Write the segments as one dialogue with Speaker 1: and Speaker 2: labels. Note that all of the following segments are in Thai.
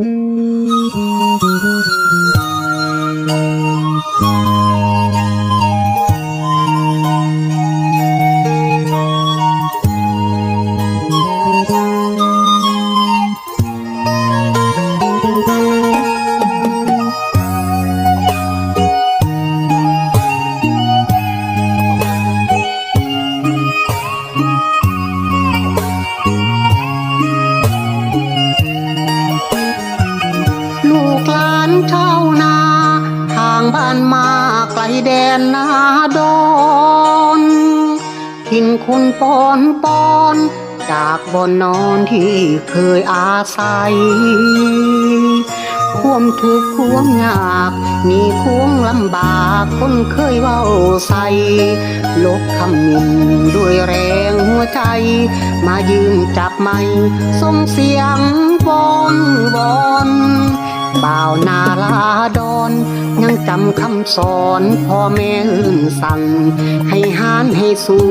Speaker 1: ลูางบ้านมาไกลแดนนาดอนกินคุณปอนปอน จากบนนอนที่เคยอาศัยควมทุกข์ความยาก มีควงลำบากคนเคยเว้าใส่ลบคำหมินด้วยแรงหัวใจ มายืนจับไม้ส่งเสียงบอนบอนบ่าวนาลาดอน ยังจำคำสอนพ่อแม่อื่นสั่งให้หานให้สู้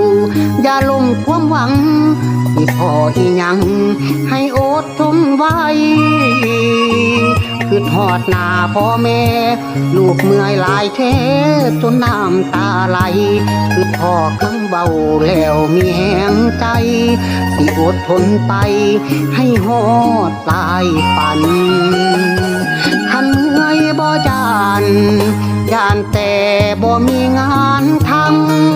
Speaker 1: อย่าลงความหวังที่พ่ออีหยัง ให้อดทนไว้คือทอดหน้าพ่อแม่ ลูกเมื่อยหลายแท้จนน้ำตาไหล คือพ่อคำเบาแล้วมีแหงใจ สิอดทนไปให้หอดปลายฝัน ยานแต่บ่มีงานท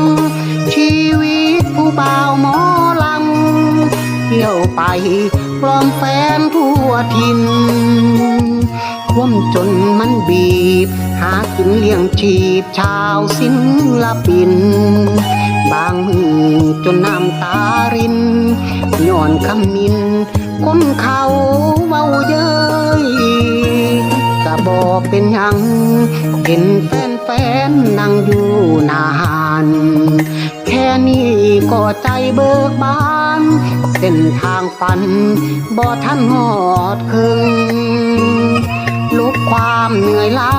Speaker 1: ำชีวิตผู้บ่าวหมอลำเที่ยวไปปลอมแฟนทั่วทินควมจนมันบีบ หากินเลี้ยงชีพชาวศิลปิน บางมือจนน้ำตารินย้อนคำมิน เป็นยังเห็นแฟนแฟนๆนั่งอยู่นานแค่นี้ก็ใจเบิกบาน เส้นทางฝันบ่ทันหอดคืนลบความเหนื่อยล้า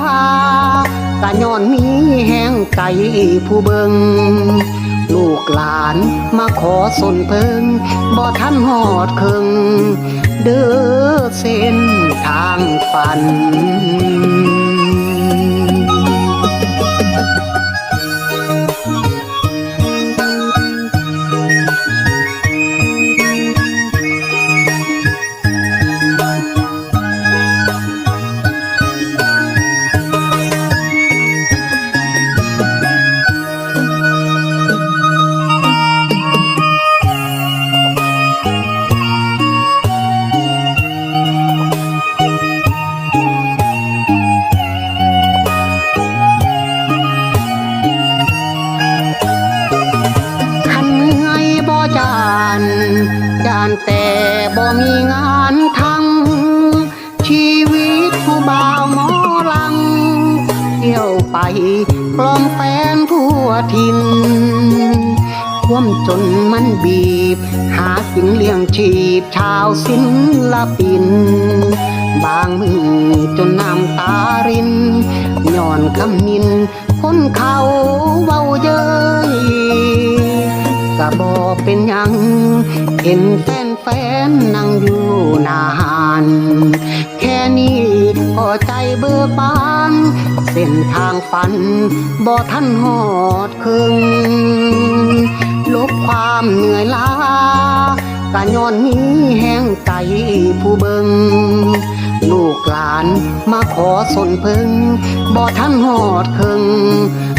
Speaker 1: กะย้อนมีแห้งใจผู้เบิงลูกหลานมาขอสนเพิงบ่ทันหอดคิงเด้อเส้นทางฝัน แต่บ่มีงานทำชีวิตผู้บ่าวหมอลัง เที่ยวไปปลอมแฟนทั่วทินความจนมันบีบ หากินเลี้ยงชีพชาวศิลปิน บางมือจนน้ำตารินย้อนคำนิน คนเขาเว้าเย้ยกะบอเป็นยังเห็นแฟนแฟนนั่งอยู่นานแค่นี้พอใจเบิกบาน เส้นทางฝันบ่ทันหอดคึงลบความเหนื่อยล้ากะย้อนมีแห้งใจผู้เบิงลูกหลานมาขอสนพึงบ่ทันหอดคึง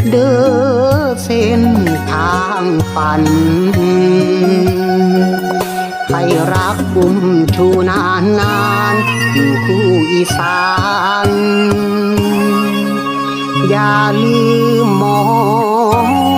Speaker 1: เด้อเส้นทางฝัน อุ้มชูนานนานๆอยู่คู่อีสาน อย่าลืมมอง